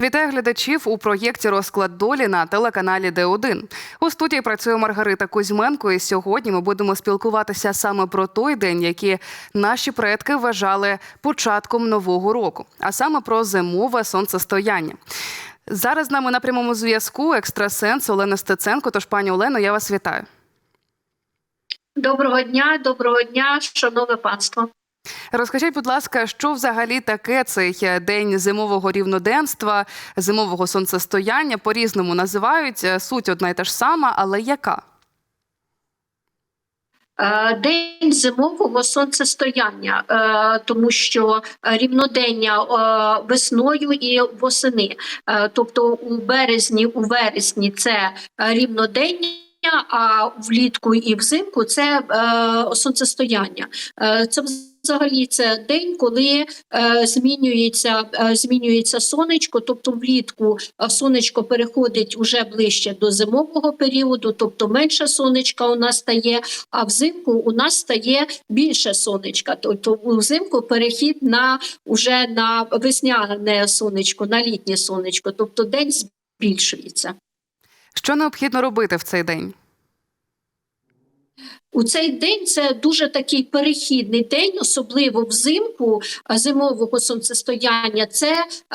Вітаю глядачів у проєкті Розклад долі на телеканалі Д1. У студії працює Маргарита Кузьменко. І сьогодні ми будемо спілкуватися саме про той день, який наші предки вважали початком нового року, а саме про зимове сонцестояння. Зараз з нами на прямому зв'язку екстрасенс Олена Стеценко. Тож, пані Олено, я вас вітаю. Доброго дня, доброго дня, шановне панство. Розкажіть, будь ласка, що взагалі таке цей е, день зимового рівноденства, зимового сонцестояння? По різному називають Е, суть одна й та ж сама, але яка? Е, День зимового сонцестояння, тому що рівнодення весною і восени. Тобто у березні, у вересні це рівнодення. А влітку і взимку це е, сонцестояння. Е, це взагалі це день, коли е, змінюється, е, змінюється сонечко. Тобто, влітку е, сонечко переходить уже ближче до зимового періоду, тобто менше сонечка у нас стає, а взимку у нас стає більше сонечка. Тобто взимку перехід на уже на весняне сонечко, на літнє сонечко, тобто день збільшується. Що необхідно робити в цей день? У цей день це дуже такий перехідний день, особливо взимку зимового сонцестояння. Це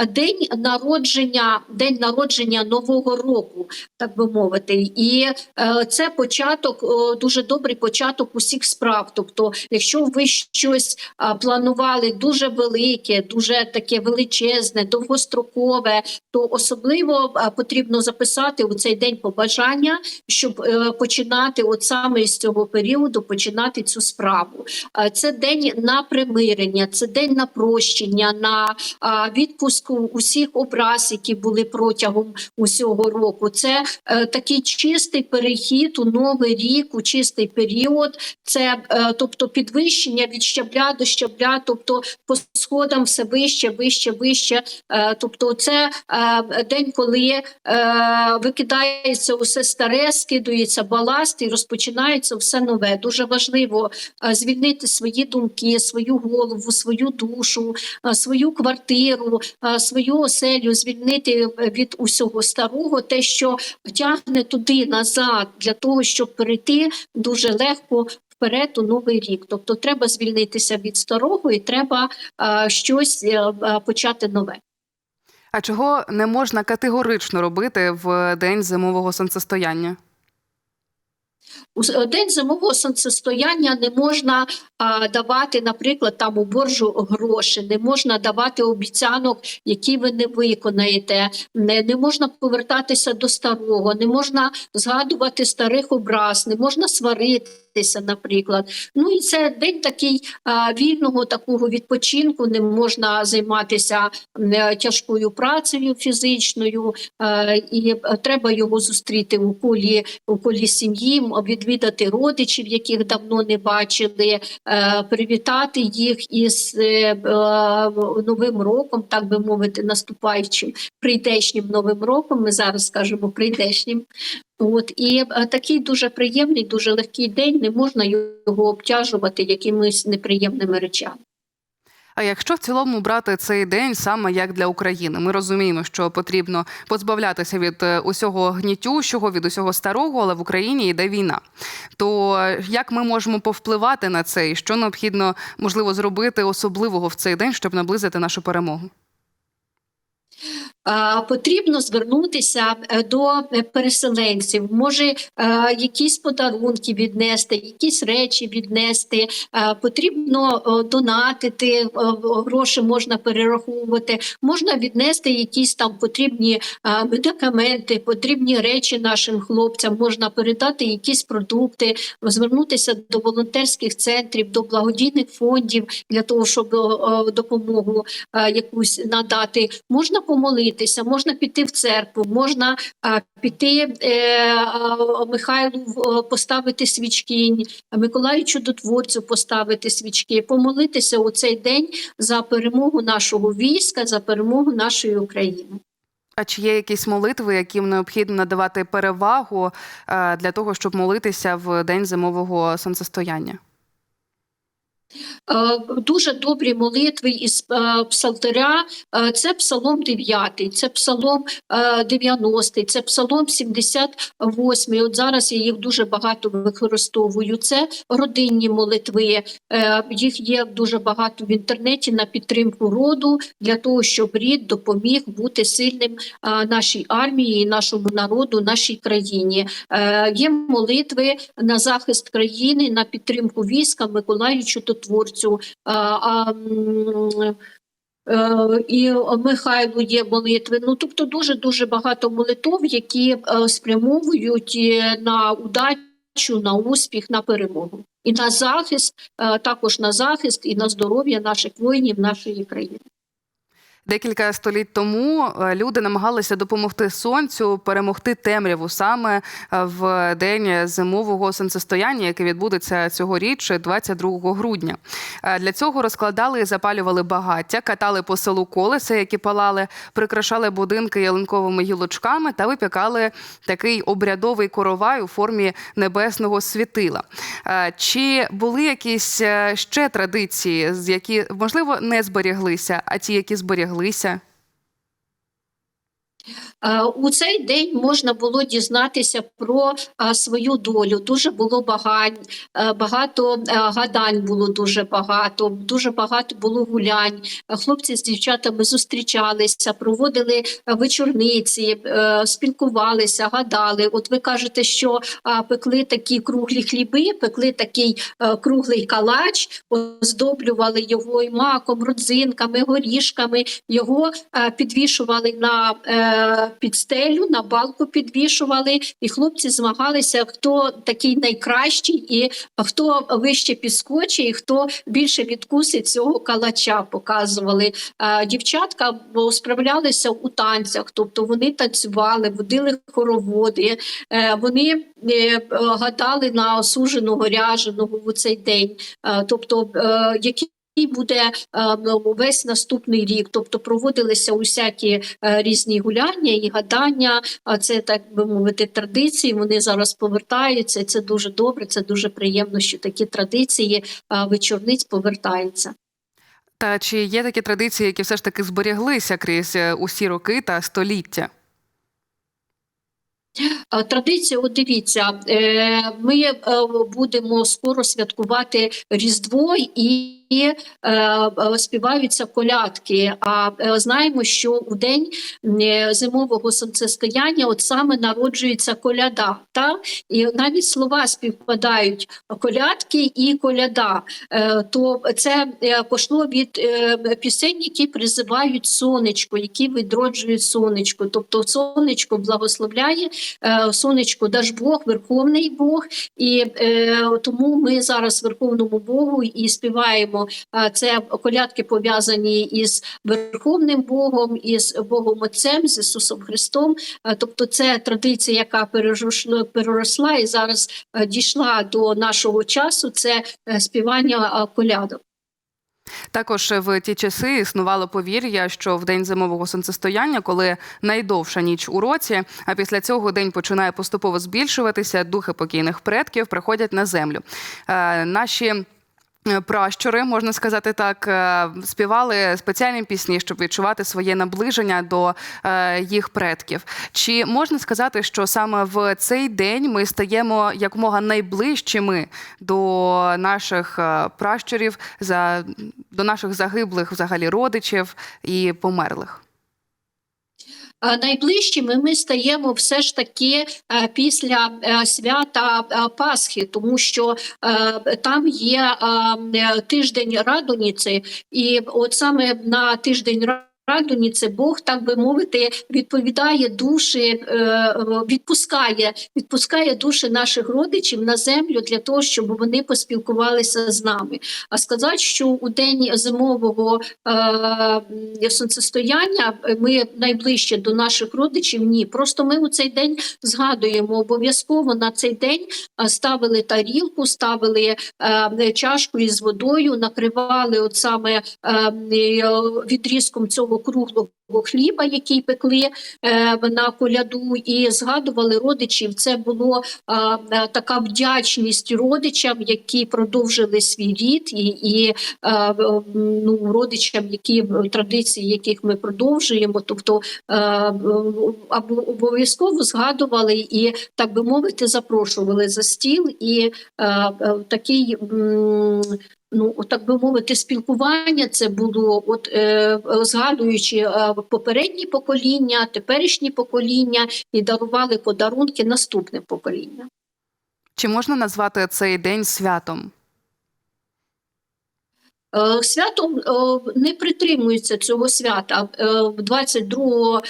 день народження, день народження нового року, так би мовити, і е, це початок, дуже добрий початок усіх справ. Тобто, якщо ви щось планували дуже велике, дуже таке величезне, довгострокове, то особливо потрібно записати у цей день побажання, щоб е, починати от саме з цього періоду починати цю справу. Е, Це день на примирення, це день на прощення, на відпуску усіх образ, які були протягом усього року. Це е, такий чистий перехід у новий рік, у чистий період. Це е, тобто підвищення від щабля до щабля, тобто по сходам все вище, вище, вище. Тобто, це день, коли викидається усе старе, скидується баласт і розпочинається все нове. Дуже важливо е, звільнити свої думки, свою голову, свою душу, е, свою квартиру, е, свою оселю, звільнити від усього старого, те, що тягне туди назад, для того, щоб перейти дуже легко. Вперед у новий рік, тобто треба звільнитися від старого і треба е, щось е, почати нове. А чого не можна категорично робити в день зимового сонцестояння? У день зимового сонцестояння не можна а, давати, наприклад, там у боржу гроші, не можна давати обіцянок, які ви не виконаєте, не, не можна повертатися до старого, не можна згадувати старих образ, не можна сваритися, наприклад. Ну і це день такий вільного такого відпочинку, не можна займатися е, тяжкою працею фізичною, і е, треба його зустріти у колі, у колі сім'ї, відвідати родичів, яких давно не бачили, е, привітати їх із новим роком, так би мовити, наступаючим прийдешнім новим роком. Ми зараз скажемо прийдешнім. От і е, такий дуже приємний, дуже легкий день. Не можна його обтяжувати якимись неприємними речами. А якщо в цілому брати цей день саме як для України, ми розуміємо, що потрібно позбавлятися від е, усього гнітющого, від усього старого, але в Україні йде війна. То е, як ми можемо повпливати на це, і що необхідно можливо зробити особливого в цей день, щоб наблизити нашу перемогу? Потрібно звернутися е, до е, переселенців, може е, якісь подарунки віднести, якісь речі віднести. Потрібно донатити, гроші можна перераховувати, можна віднести якісь там потрібні медикаменти, потрібні речі нашим хлопцям, можна передати якісь продукти, звернутися до волонтерських центрів, до благодійних фондів для того, щоб допомогу якусь надати. Можна помолитися, можна піти в церкву, можна піти е, Михайлу поставити свічки, Миколаю Чудотворцю поставити свічки, помолитися у цей день за перемогу нашого війська, за перемогу нашої України. А чи є якісь молитви, яким необхідно надавати перевагу е, для того, щоб молитися в день зимового сонцестояння? Е, Дуже добрі молитви із е, псалтиря. Е, Це псалом 9, це псалом е, 90, це псалом 78. От зараз я їх дуже багато використовую. Це родинні молитви. Їх є дуже багато в інтернеті на підтримку роду для того, щоб рід допоміг бути сильним нашій армії, нашому народу, нашій країні. Є молитви на захист країни, на підтримку війська Миколаю Чудотворцю. а, а, е, І Михайлу є молитви. Ну тобто дуже дуже багато молитов, які е, спрямовують е, на удачу, на успіх, на перемогу і на захист, також на захист і на здоров'я наших воїнів, нашої країни. Декілька століть тому е, люди намагалися допомогти сонцю перемогти темряву саме е, в день зимового сонцестояння, яке відбудеться цьогоріч, 22 грудня. Е, Для цього розкладали і запалювали багаття, катали по селу колеса, які палали, прикрашали будинки ялинковими гілочками та випікали такий обрядовий коровай у формі небесного світила. Чи були якісь ще традиції, які можливо не зберіглися, а ті, які зберіглися? Е, У цей день можна було дізнатися про е, свою долю. Дуже було багань, е, багато е, гадань було дуже багато, дуже багато було гулянь. Е, Хлопці з дівчатами зустрічалися, проводили е, вечорниці, е, спілкувалися, гадали. От ви кажете, що е, пекли такі круглі хліби, пекли такий е, круглий калач, оздоблювали його і маком, родзинками, горішками. Його е, підвішували на е, підстелю, на балку підвішували, і хлопці змагалися, хто такий найкращий, і хто вище підскочить, і хто більше відкусить цього калача. Показували дівчатка справлялися у танцях, тобто вони танцювали, водили хороводи, е, вони е, гадали на осуженого ряженого у цей день. Е, Тобто, які і буде е, ну, весь наступний рік, тобто проводилися усякі е, різні гуляння і гадання. А це так би мовити традиції. Вони зараз повертаються. Це дуже добре. Це дуже приємно, що такі традиції е, вечорниць повертаються. Та чи є такі традиції, які все ж таки зберіглися крізь усі роки та століття? Традиція, от дивіться, ми будемо скоро святкувати Різдво і співаються колядки. А е, знаємо, що у день е, зимового сонцестояння от саме народжується коляда. Та? І навіть слова співпадають колядки і коляда. Е, То це е, пошло від е, пісень, які призивають сонечко, які відроджують сонечко. Тобто сонечко благословляє е, сонечко, даж Бог, Верховний Бог, і е, тому ми зараз Верховному Богу і співаємо. Е, Це колядки пов'язані із Верховним Богом, із Богом Отцем, з Ісусом Христом. Тобто, це традиція, яка переросла, і зараз е, дійшла до нашого часу. Це е, співання колядок. Також в ті часи існувало повір'я, що в день зимового сонцестояння, коли найдовша ніч у році, а після цього день починає поступово збільшуватися, духи покійних предків приходять на землю. Е, наші Пращури, можна сказати так, е, співали спеціальні пісні, щоб відчувати своє наближення до е, їх предків. Чи можна сказати, що саме в цей день ми стаємо якомога найближчими до наших е, пращурів, за, до наших загиблих взагалі родичів і померлих? Найближчими ми стаємо все ж таки е, після е, свята е, Пасхи, тому що там є тиждень Радоніці, і от саме на тиждень Радоніці Бог, так би мовити, відповідає душі, е, відпускає, відпускає душі наших родичів на землю для того, щоб вони поспілкувалися з нами. А сказати, що у день зимового е, сонцестояння ми найближче до наших родичів, ні. Просто ми у цей день згадуємо обов'язково на цей день е, ставили тарілку, ставили е, чашку із водою, накривали от саме е, е, відрізком цього того круглого хліба, який пекли е, на коляду, і згадували родичів. Це було а, е, така вдячність родичам, які продовжили свій рід, і, і е, ну, родичам, які традиції, яких ми продовжуємо, тобто е, або обов'язково згадували і, так би мовити, запрошували за стіл і е, е, такий. м, Ну, так би мовити, спілкування це було, от е, згадуючи е, попередні покоління, теперішні покоління, і дарували подарунки наступним поколінням. Чи можна назвати цей день святом? Е, Святом е, не притримуються цього свята. Е, 22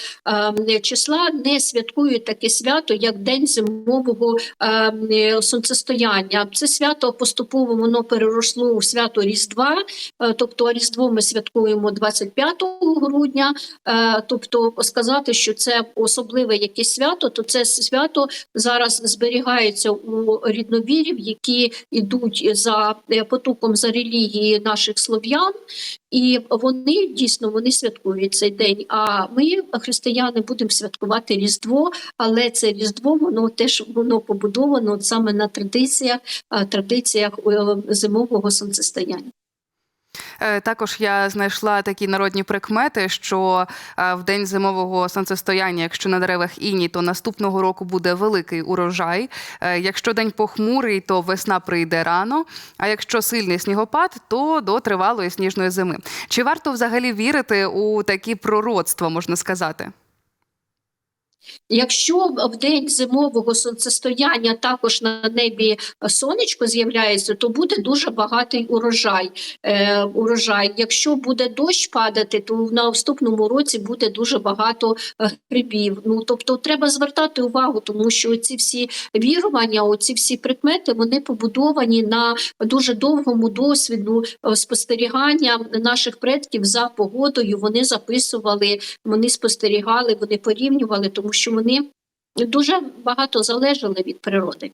е, числа не святкують таке свято, як День зимового е, сонцестояння. Це свято поступово воно переросло у свято Різдва. Тобто Різдво ми святкуємо 25 грудня. Тобто, сказати, що це особливе якесь свято, то це свято зараз зберігається у рідновірів, які йдуть за потоком за релігії наших слов'ян, і вони дійсно вони святкують цей день. А ми, християни, будемо святкувати Різдво, але це Різдво воно теж воно побудовано саме на традиціях, традиціях е, зимового сонцестояння. Е, Також я знайшла такі народні прикмети, що е, в день зимового сонцестояння, якщо на деревах іні, то наступного року буде великий урожай. Е, Якщо день похмурий, то весна прийде рано. А якщо сильний снігопад, то до тривалої сніжної зими. Чи варто взагалі вірити у такі пророцтва, можна сказати? Якщо в день зимового сонцестояння також на небі сонечко з'являється, то буде дуже багатий урожай. Е, урожай. Якщо буде дощ падати, то в наступному році буде дуже багато е, грибів. Ну тобто треба звертати увагу, тому що ці всі вірування, оці всі прикмети, вони побудовані на дуже довгому досвіду е, спостерігання наших предків за погодою. Вони записували, вони спостерігали, вони порівнювали, тому що вони дуже багато залежали від природи.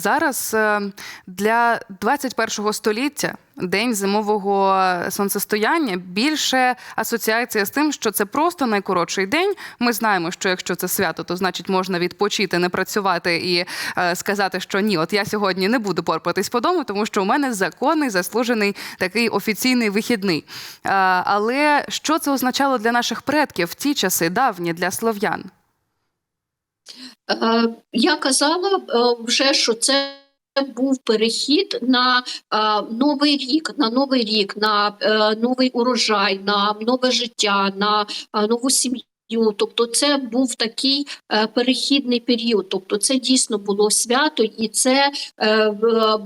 Зараз е, для 21 століття день зимового сонцестояння більше асоціація з тим, що це просто найкоротший день. Ми знаємо, що якщо це свято, то значить можна відпочити, не працювати і е, сказати, що ні, от я сьогодні не буду порпатись по дому, тому що у мене законний заслужений такий офіційний вихідний. Е, але що це означало для наших предків в ті часи давні для слов'ян? Е, Я казала е, вже, що це. Був перехід на е, новий рік, на новий рік, на новий урожай, на нове життя, на нову сім'ю. Тобто, це був такий е, перехідний період. Тобто, це дійсно було свято, і це е,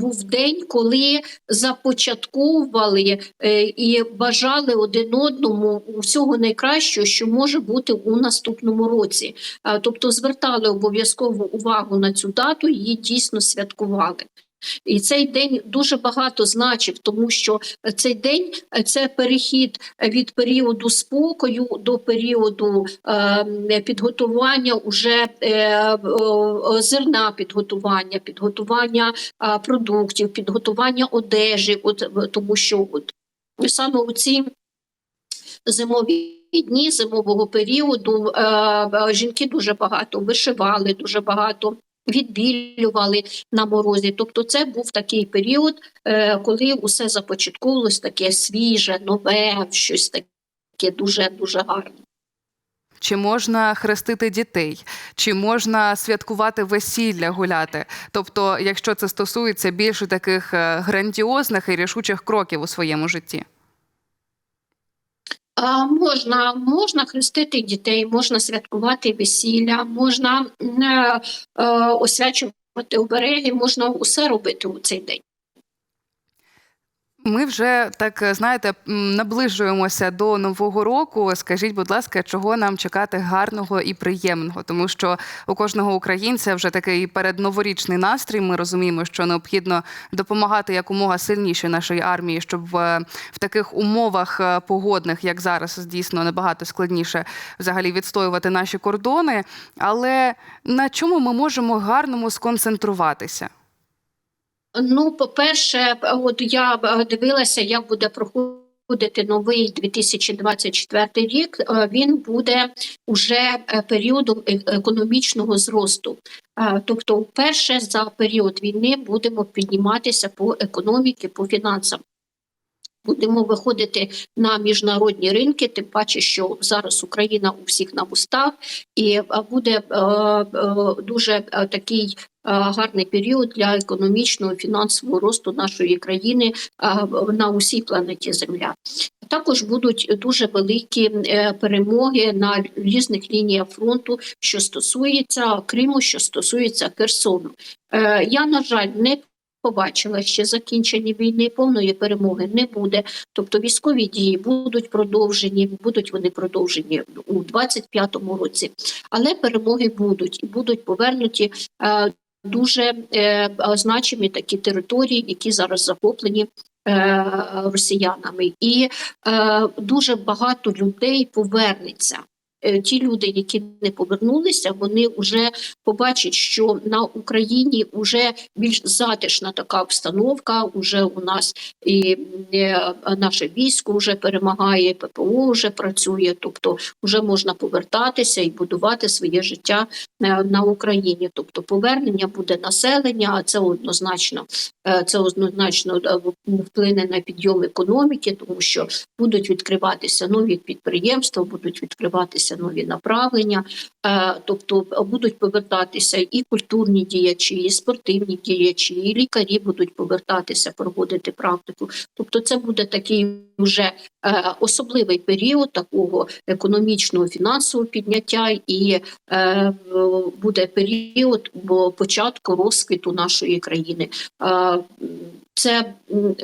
був день, коли започатковували е, і бажали один одному всього найкращого, що може бути у наступному році. Е, Тобто звертали обов'язково увагу на цю дату, її дійсно святкували. І цей день дуже багато значив, тому що цей день е, це перехід від періоду спокою до періоду е, підготування уже е, е, зерна підготування, підготування е, продуктів, підготування одежі. От е, тому що от саме у ці зимові дні зимового періоду е, е, жінки дуже багато вишивали, дуже багато відбілювали на морозі. Тобто, це був такий період, е, коли усе започатковувалось таке свіже, нове, щось таке дуже дуже гарне. Чи можна хрестити дітей, чи можна святкувати весілля гуляти? Тобто, якщо це стосується більше таких е, грандіозних і рішучих кроків у своєму житті? А, можна, можна хрестити дітей, можна святкувати весілля, можна е, е, освячувати обереги, можна усе робити у цей день. Ми вже так е, знаєте, наближуємося до нового року. Скажіть, будь ласка, чого нам чекати гарного і приємного? Тому що у кожного українця вже такий передноворічний настрій. Ми розуміємо, що необхідно допомагати якомога сильніше нашій армії, щоб е, в таких умовах е, погодних, як зараз, дійсно набагато складніше взагалі відстоювати наші кордони. Але на чому ми можемо гарному сконцентруватися? Ну, по-перше, от я дивилася, як буде проходити. новий 2024 рік, е, він буде уже е, періодом е- економічного зросту. Тобто, вперше за період війни будемо підніматися по економіці, по фінансам. Будемо виходити на міжнародні ринки, тим паче, що зараз Україна у всіх на вустах, і е, буде е, е, дуже такий гарний період для економічного і фінансового росту нашої країни на усій планеті Земля. Також будуть дуже великі перемоги на різних лініях фронту, що стосується Криму, що стосується Херсону. Я, на жаль, не побачила ще закінчення війни, повної перемоги не буде. Тобто військові дії будуть продовжені, будуть вони продовжені у 25-му році, але перемоги будуть і будуть повернуті. е, Дуже е, значимі такі території, які зараз захоплені е, росіянами, і е, дуже багато людей повернеться. Е, Ті люди, які не повернулися, вони вже побачать, що на Україні вже більш затишна така обстановка. Уже у нас і е, наше військо вже перемагає, ППО вже працює. Тобто, вже можна повертатися і будувати своє життя е, на Україні. Тобто, повернення буде населення, а це однозначно це однозначно вплине на підйом економіки, тому що будуть відкриватися нові підприємства, будуть відкриватися нові направлення, е, тобто будуть повертатися і культурні діячі, і спортивні діячі, і лікарі будуть повертатися, проводити практику. Тобто, це буде такий вже особливий період такого економічного фінансового підняття, і е, буде період початку розквіту нашої країни. Е, це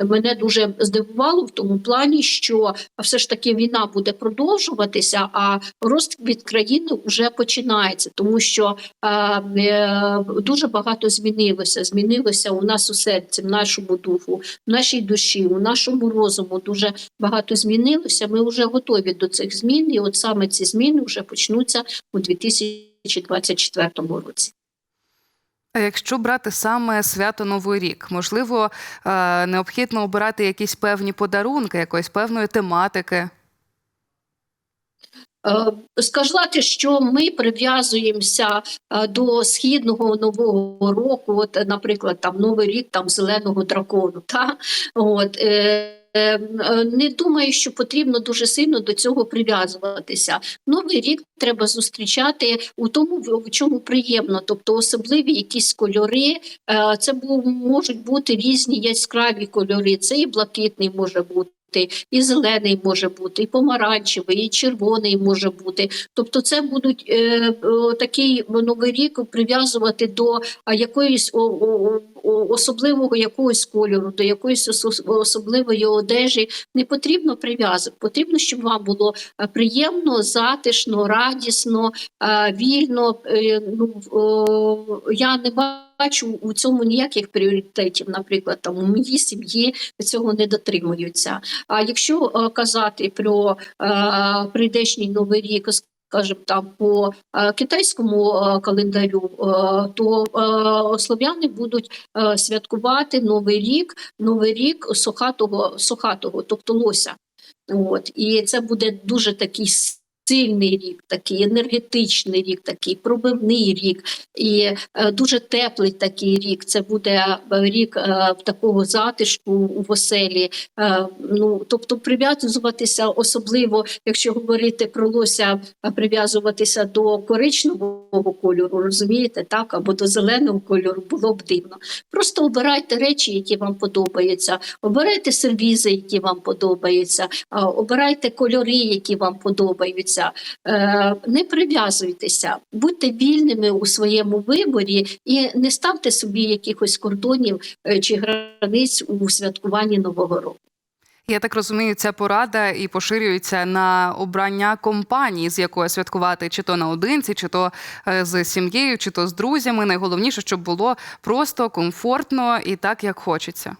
мене дуже здивувало в тому плані, що все ж таки війна буде продовжуватися, а розквіт країни вже починається, тому що е, е, дуже багато змінилося. Змінилося у нас у серці, в нашому духу, в нашій душі, у нашому розуму. Дуже багато змінилося. Ми вже готові до цих змін, і от саме ці зміни вже почнуться у 2024 році. А якщо брати саме свято Новий рік, можливо, е, необхідно обирати якісь певні подарунки, якоїсь певної тематики. Е, Сказати, що ми прив'язуємося е, до східного нового року, от, наприклад, там Новий рік там зеленого дракону. Та? От, е, не думаю, що потрібно дуже сильно до цього прив'язуватися. Новий рік треба зустрічати у тому, в чому приємно, тобто особливі якісь кольори. Е, Це можуть бути різні яскраві кольори. Це і блакитний може бути. І зелений може бути, і помаранчевий, і червоний може бути. Тобто, це будуть е, о, такий новий рік прив'язувати до якоїсь о, о, особливого якогось кольору, до якоїсь особливої одежі. Не потрібно прив'язок. Потрібно, щоб вам було е, приємно, затишно, радісно, е, вільно. Е, Ну я не бачу у цьому ніяких пріоритетів. Наприклад, там у моїй сім'ї цього не дотримуються. А якщо казати про прийдешній новий рік, скажімо там по е, китайському е, календарю, е, то слов'яни будуть святкувати новий рік, новий рік сухатого, сухатого, тобто лося. От і це буде дуже такий сильний рік, такий енергетичний рік, такий пробивний рік, і е, дуже теплий такий рік. Це буде е, рік е, такого затишку у оселі. Ну тобто прив'язуватися, особливо якщо говорити про лося, прив'язуватися до коричневого кольору, розумієте, так або до зеленого кольору було б дивно. Просто обирайте речі, які вам подобаються, обирайте сервізи, які вам подобаються, обирайте кольори, які вам подобаються. Е, Не прив'язуйтеся, будьте вільними у своєму виборі і не ставте собі якихось кордонів е, чи границь у святкуванні нового року. Я так розумію, ця порада і поширюється на обрання компанії, з якою святкувати, чи то наодинці, чи то е, з сім'єю, чи то з друзями. Найголовніше, щоб було просто комфортно і так, як хочеться.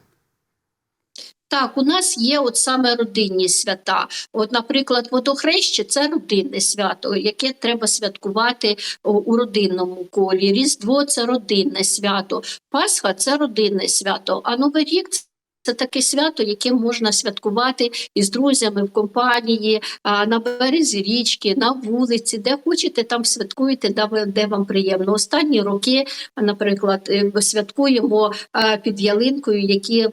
Так, у нас є от саме родинні свята. От, наприклад, водохреще це родинне свято, яке треба святкувати у родинному колі. Різдво це родинне свято, Пасха це родинне свято, а Новий рік Це таке свято, яке можна святкувати із друзями в компанії, а, на березі річки, на вулиці, де хочете, там святкуєте, де, вам приємно. Останні роки, наприклад, е, святкуємо під ялинкою, які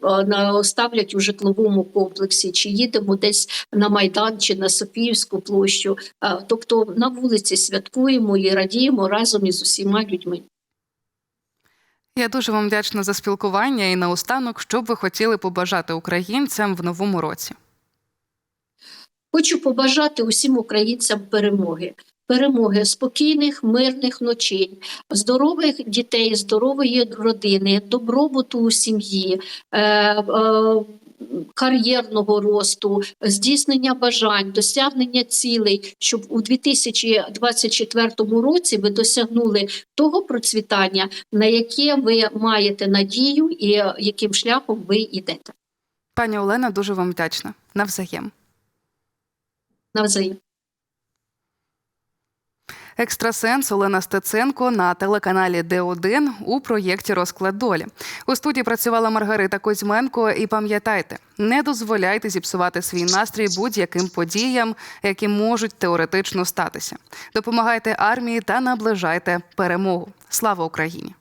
ставлять у житловому комплексі, чи їдемо десь на Майдан чи на Софіївську площу. Тобто на вулиці святкуємо і радіємо разом із усіма людьми. Я дуже вам вдячна за спілкування і наостанок, що б ви хотіли побажати українцям в новому році. Хочу побажати усім українцям перемоги. Перемоги спокійних, мирних ночей, здорових дітей, здорової родини, добробуту у сім'ї, е, е, кар'єрного росту, здійснення бажань, досягнення цілей, щоб у 2024 році ви досягнули того процвітання, на яке ви маєте надію і е, яким шляхом ви йдете. Пані Олена, дуже вам вдячна. Навзаєм. Навзаєм. Екстрасенс Олена Стеценко на телеканалі Д1 у проєкті Розклад долі. У студії працювала Маргарита Козьменко. І пам'ятайте, не дозволяйте зіпсувати свій настрій будь-яким подіям, які можуть теоретично статися. Допомагайте армії та наближайте перемогу. Слава Україні!